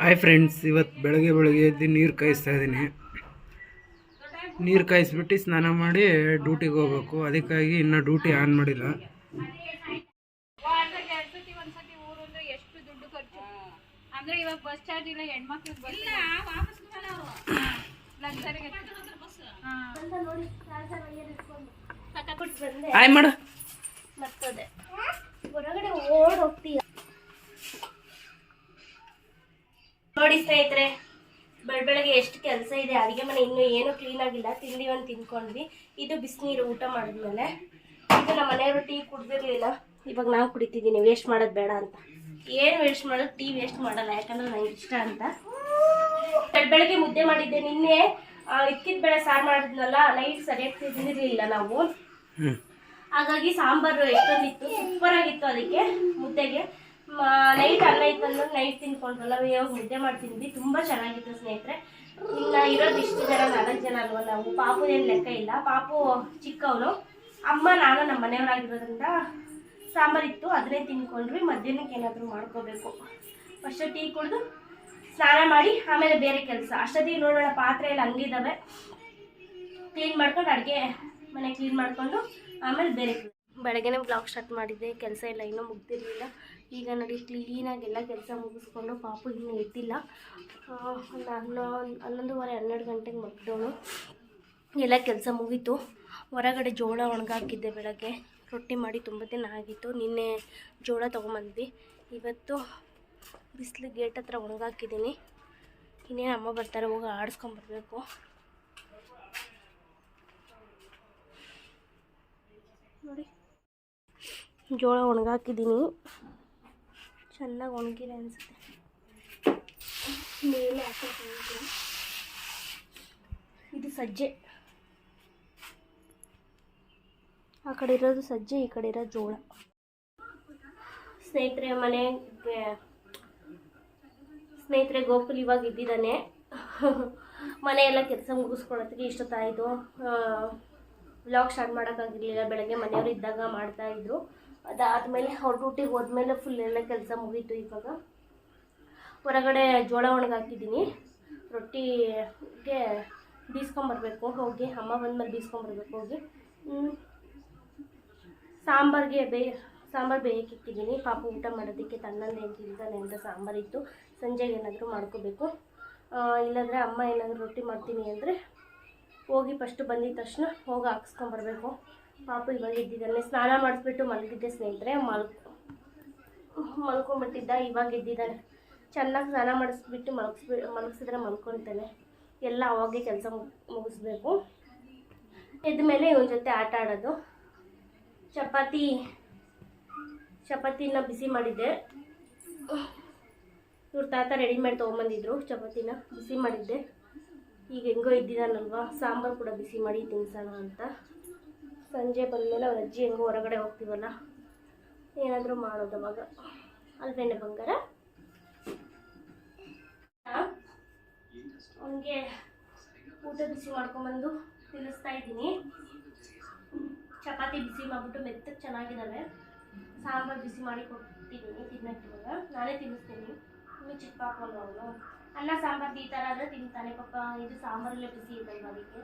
Hi friends ಇವತ್ತು ಬೆಳಗ್ಗೆ ಬೆಳಗ್ಗೆ ಎದ್ದು ನೀರು ಕಾಯಿಸ್ತಾ ಇದ್ದೀನಿ. ನೀರು ಕಾಯಿಸ್ಬಿಟ್ಟು ಸ್ನಾನ ಮಾಡಿ ಡ್ಯೂಟಿಗೆ ಹೋಗ್ಬೇಕು. ಅದಕ್ಕಾಗಿ ಇನ್ನೂ ಡ್ಯೂಟಿ ಆನ್ ಮಾಡಿಲ್ಲ. ಆಯ್ ಹಾಯ್ ಮಾಡು. ಹೊರಗಡೆ ಓಡ್ ಹೋಗ್ತೀಯ ನೋಡಿ ಸ್ನೇಹಿತರೆ ಬೆಳ ಬೆಳಗ್ಗೆ ಎಷ್ಟು ಕೆಲಸ ಇದೆ ಅಡುಗೆ ಮನೆ ಇನ್ನೂ ಏನು ಕ್ಲೀನ್ ಆಗಿಲ್ಲ. ತಿಂಡಿ ಒಂದು ತಿನ್ಕೊಂಡ್ವಿ ಇದು ಬಿಸಿನೀರು ಊಟ ಮಾಡಿದ್ಮೇಲೆ. ಇದು ನಮ್ಮ ಮನೆಯವರು ಟೀ ಕುಡ್ದಿರ್ಲಿಲ್ಲ. ಇವಾಗ ನಾನು ಕುಡಿತಿದ್ದೀನಿ ವೇಸ್ಟ್ ಮಾಡೋದು ಬೇಡ ಅಂತ. ಏನು ವೇಸ್ಟ್ ಮಾಡೋದು? ಟೀ ವೇಸ್ಟ್ ಮಾಡಲ್ಲ ಯಾಕಂದ್ರೆ ನಂಗೆ ಇಷ್ಟ ಅಂತ. ಬೆಳಬೆಳಗ್ಗೆ ಮುದ್ದೆ ಮಾಡಿದ್ದೆ ನಿನ್ನೆ. ಇಕ್ಕಿದ ಬೇಳೆ ಸಾರು ಮಾಡಿದ್ನಲ್ಲ ನೈಟ್ ಸರಿಯಾಗಿ ತಿಂದಿರ್ಲಿಲ್ಲ ನಾವು. ಹಾಗಾಗಿ ಸಾಂಬಾರು ಎಷ್ಟೊಂದಿತ್ತು ಸೂಪರ್ ಆಗಿತ್ತು ಅದಕ್ಕೆ ಮುದ್ದೆಗೆ. ನೈಟ್ ಅನ್ನ ಇತ್ತು ಅಂದ್ರೆ ನೈಟ್ ತಿನ್ಕೊಂಡ್ರಲ್ಲ ಇವಾಗ ಮುದ್ದೆ ಮಾಡ್ತಿದ್ವಿ. ತುಂಬಾ ಚೆನ್ನಾಗಿತ್ತು ಸ್ನೇಹಿತರೆ. ಇನ್ನ ಇರೋದು ಇಷ್ಟು ಜನ, ನಾಲ್ಕು ಜನ ಅಲ್ವ ನಾವು? ಪಾಪು ಏನು ಲೆಕ್ಕ ಇಲ್ಲ. ಪಾಪು ಚಿಕ್ಕವನು ಅಮ್ಮ, ನಾನು ನಮ್ಮ ಮನೆಯವರಾಗಿರೋದ್ರಿಂದ ಸಾಂಬಾರ್ ಇತ್ತು. ಅದನ್ನೇ ತಿನ್ಕೊಂಡ್ವಿ. ಮಧ್ಯಾಹ್ನಕ್ಕೆ ಏನಾದರೂ ಮಾಡ್ಕೋಬೇಕು. ಫಸ್ಟ್ ಟೀ ಕುಡಿದು ಸ್ನಾನ ಮಾಡಿ, ಆಮೇಲೆ ಬೇರೆ ಕೆಲಸ. ಅಷ್ಟೊತ್ತಿಗೆ ನೋಡೋಣ, ಪಾತ್ರೆ ಎಲ್ಲ ಹಂಗಿದ್ದಾವೆ ಕ್ಲೀನ್ ಮಾಡ್ಕೊಂಡು ಅಡುಗೆ ಮನೆ ಕ್ಲೀನ್ ಮಾಡಿಕೊಂಡು, ಆಮೇಲೆ ಬೇರೆ ಬೆಳಗ್ಗೆನೇ ಬ್ಲಾಗ್ ಸ್ಟಾರ್ಟ್ ಮಾಡಿದ್ದೆ. ಕೆಲಸ ಎಲ್ಲ ಇನ್ನೂ ಮುಗ್ದಿರಲಿಲ್ಲ. ಈಗ ನೋಡಿ ಕ್ಲೀನಾಗಿ ಎಲ್ಲ ಕೆಲಸ ಮುಗಿಸ್ಕೊಂಡು ಪಾಪು ಇನ್ನೂ ಎದ್ದಿಲ್ಲ. ಒಂದು ಹನ್ನೊಂದು ಹನ್ನೊಂದುವರೆ, ಹನ್ನೆರಡು ಗಂಟೆಗೆ ಮಗ್ದವನು ಎಲ್ಲ ಕೆಲಸ ಮುಗೀತು. ಹೊರಗಡೆ ಜೋಳ ಒಣಗಾಕಿದ್ದೆ ಬೆಳಗ್ಗೆ. ರೊಟ್ಟಿ ಮಾಡಿ ತುಂಬ ದಿನ ಆಗಿತ್ತು. ನಿನ್ನೆ ಜೋಳ ತೊಗೊಂಬಂದ್ವಿ. ಇವತ್ತು ಬಿಸಿಲು ಗೇಟ್ ಹತ್ರ ಒಣಗಾಕಿದ್ದೀನಿ. ಇನ್ನೇನು ಅಮ್ಮ ಬರ್ತಾರೆ, ಹೋಗಿ ಆಡಿಸ್ಕೊಂಬರ್ಬೇಕು ನೋಡಿ. ಜೋಳ ಒಣಗಾಕಿದ್ದೀನಿ. ಚೆನ್ನಾಗಿ ಒಣಗಿದೆ ಅನಿಸುತ್ತೆ. ಮೇಲೆ ಹಾಕೋದು ಇದು ಸಜ್ಜೆ. ಆ ಕಡೆ ಇರೋದು ಸಜ್ಜೆ, ಈ ಕಡೆ ಇರೋದು ಜೋಳ. ಸ್ನೇಹಿತರೆ ಮನೆಗೆ ಸ್ನೇಹಿತರೆ, ಗೋಕುಲ್ ಇವಾಗ ಇದ್ದಿದ್ದಾನೆ. ಮನೆಯೆಲ್ಲ ಕೆಲಸ ಮುಗಿಸ್ಕೊಳೋದಕ್ಕೆ ಇಷ್ಟೊತ್ತಾಯಿತು ವ್ಲಾಗ್ ಸ್ಟಾರ್ಟ್ ಮಾಡೋಕ್ಕಾಗಿರಲಿಲ್ಲ ಬೆಳಗ್ಗೆ ಮನೆಯವರು ಇದ್ದಾಗ ಮಾಡ್ತಾ ಇದ್ರು. ಅದಾದಮೇಲೆ ಅವ್ರ ಡ್ಯೂಟಿಗೆ ಹೋದ್ಮೇಲೆ ಫುಲ್ ಎಲ್ಲ ಕೆಲಸ ಮುಗೀತು ಇವಾಗ. ಹೊರಗಡೆ ಜೋಳ ಒಣಗಾಕಿದ್ದೀನಿ ರೊಟ್ಟಿಗೆ ಬೀಸ್ಕೊಂಬರ್ಬೇಕು, ಹೋಗಿ. ಅಮ್ಮ ಬಂದ್ಮೇಲೆ ಬೀಸ್ಕೊಂಬರ್ಬೇಕು, ಹೋಗಿ. ಸಾಂಬಾರಿಗೆ ಬೇ, ಸಾಂಬಾರು ಬೇಯಕ್ಕೆ ಇಟ್ಟಿದ್ದೀನಿ ಪಾಪ ಊಟ ಮಾಡೋದಕ್ಕೆ ತನ್ನಂದು ಏನು ತಿಂತಾನೆ ಅಂತ ಸಾಂಬಾರಿತ್ತು ಸಂಜೆಗೆ ಏನಾದರೂ ಮಾಡ್ಕೋಬೇಕು. ಇಲ್ಲಾಂದರೆ ಅಮ್ಮ ಏನಾದರೂ ರೊಟ್ಟಿ ಮಾಡ್ತೀನಿ ಅಂದರೆ ಹೋಗಿ ಫಸ್ಟು ಬಂದಿದ ತಕ್ಷಣ ಹೋಗಿ ಹಾಕ್ಸ್ಕೊಂಬರ್ಬೇಕು. ಪಾಪ ಇವಾಗ ಎದ್ದಿದ್ದಾನೆ. ಸ್ನಾನ ಮಾಡಿಸ್ಬಿಟ್ಟು ಮಲಗಿದ್ದೆ ಸ್ನೇಹಿತರೆ. ಮಲ್ ಮಲ್ಕೊಂಬಿಟ್ಟಿದ್ದ ಇವಾಗ ಎದ್ದಿದ್ದಾನೆ. ಚೆನ್ನಾಗಿ ಸ್ನಾನ ಮಾಡಿಸ್ಬಿಟ್ಟು ಮಲಗಿಸ್ಬಿ ಮಲಗಿಸಿದ್ರೆ ಮಲ್ಕೊತಾನೆ. ಎಲ್ಲ ಅವಾಗೆ ಕೆಲಸ ಮುಗಿಸ್ಬೇಕು. ಎದ್ದ ಮೇಲೆ ಇವನ ಜೊತೆ ಆಟ ಆಡೋದು. ಚಪಾತಿ, ಚಪಾತಿನ ಬಿಸಿ ಮಾಡಿದ್ದೆ. ಇವ್ರ ತಾತ ರೆಡಿಮೇಡ್ ತೊಗೊಂಬಂದಿದ್ರು ಚಪಾತಿನ. ಬಿಸಿ ಮಾಡಿದ್ದೆ. ಈಗ ಹೆಂಗೋ ಇದ್ದಿದ್ದಾನಲ್ವಾ ಸಾಂಬಾರು ಕೂಡ ಬಿಸಿ ಮಾಡಿ ತಿನ್ಸೋಣ ಅಂತ. ಸಂಜೆ ಬಂದಮೇಲೆ ಅವ್ರ ಅಜ್ಜಿ ಹೆಂಗೋ ಹೊರಗಡೆ ಹೋಗ್ತೀವಲ್ಲ, ಏನಾದರೂ ಮಾಡೋದು ಅವಾಗ. ಅಲ್ವೇನೆ ಬಂಗಾರ? ಅವನಿಗೆ ಊಟ ಬಿಸಿ ಮಾಡ್ಕೊಂಬಂದು ತಿನ್ನಿಸ್ತಾ ಇದ್ದೀನಿ. ಚಪಾತಿ ಬಿಸಿ ಮಾಡಿಬಿಟ್ಟು ಮೆತ್ತಗೆ ಚೆನ್ನಾಗಿದ್ದಾವೆ ಸಾಂಬಾರು ಬಿಸಿ ಮಾಡಿ ಕೊಟ್ಟಿದ್ದೀನಿ ತಿನ್ನಕ್ಕೆ ಇವಾಗ. ನಾನೇ ತಿನ್ನಿಸ್ತೀನಿ. ಇನ್ನು ಚಿಕ್ಕ ಪಾಪನು ಅವನು? ಅನ್ನ, ಸಾಂಬಾರು ಈ ಥರ ಆದರೆ ತಿಂತಾನೆ ಪಾಪ. ಇದು ಸಾಂಬಾರಲ್ಲೇ ಬಿಸಿ ಇದ್ದಲ್ವ ಅದಕ್ಕೆ